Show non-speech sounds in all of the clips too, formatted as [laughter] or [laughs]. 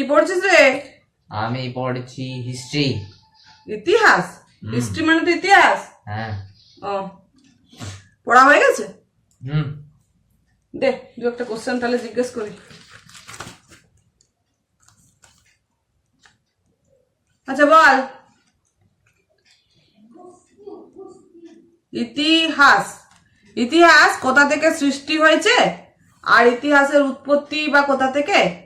পড়ছিস রে? আমি পড়ছি হিস্ট্রি। ইতিহাস? হিস্ট্রি মানে তো ইতিহাস? হ্যাঁ। ও পড়া হয়ে গেছে? হুম। দে দু একটা কোশ্চেন তাহলে জিজ্ঞেস করি। আচ্ছা বল। ইতিহাস। ইতিহাস কোথা থেকে সৃষ্টি হয়েছে? আর ইতিহাসের উৎপত্তি বা কোথা থেকে?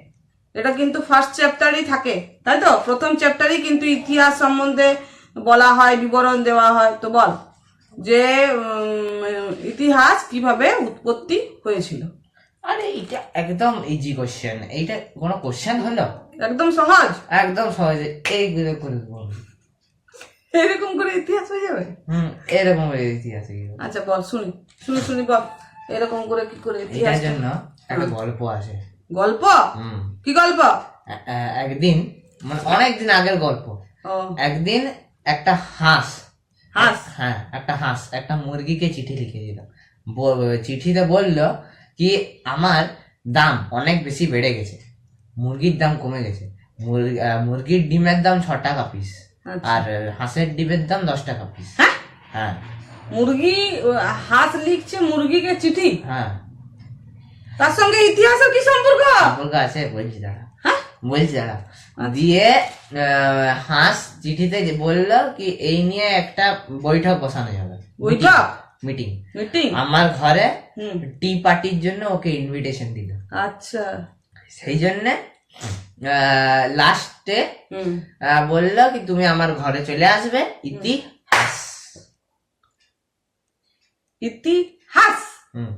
এটা কিন্তু ফার্স্ট চ্যাপ্টারই থাকে তাই তো? প্রথম চ্যাপ্টারই কিন্তু ইতিহাস সম্বন্ধে বলা হয় বিবরণ দেওয়া হয়। তো বল যে ইতিহাস কীভাবে উৎপত্তি হয়েছিল? আরে এটা একদম ইজি কোশ্চেন এইটা কোনো কোশ্চেন হলো? একদম সহজ? একদম সহজে। এইগুলো করে এরকম করে ইতিহাস হয়ে যাবে? হুম এরকম ইতিহাসে আচ্ছা বল শুনি। শুনি শুনি বল। এরকম করে কি করে ইতিহাস জন্য একটা গল্প আছে গল্প? কি গল্প? একদিন মানে অনেকদিন আগের গল্প। একদিন একটা হাঁস হাঁস? হ্যাঁ একটা হাঁস একটা মুরগিকে চিঠি লিখে দিল। চিঠিতে বলল কি আমার দাম অনেক বেশি বেড়ে গেছে। মুরগির দাম কমে গেছে। মুরগি- মুরগির ডিমের দাম ছ টাকা পিস আচ্ছা। আর হাঁসের ডিমের দাম দশ টাকা পিস হ্যাঁ? মুরগি হাঁস লিখছে মুরগিকে চিঠি? হ্যাঁ। তার সঙ্গে ইতিহাসের কি সম্পর্ক? সম্পর্ক আছে বলছি দাঁড়া। বলছি দাঁড়া। দিয়ে হাঁস চিঠিতে যে বলল কি এই নিয়ে একটা বৈঠক বসানো যাবে। বৈঠক? মিটিং। মিটিং? আমার ঘরে টি পার্টির জন্য ওকে ইনভিটেশন দিল। আচ্ছা। সেই জন্যে লাস্টে হুম। বলল কি তুমি আমার ঘরে চলে আসবে ইতিহাস ইতিহাস হুম।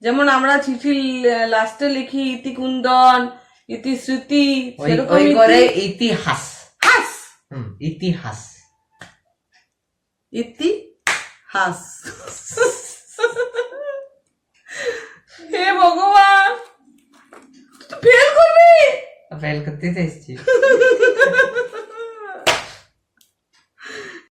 যেমন আমরা চিঠি লাস্টে লিখি ওই সেরকম ইতি- করে ইতিহাস। হাস! ইতিহাস। ইতিহাস। হে ভগবান! ফেল করবি ফেল করতে এসছি। [laughs]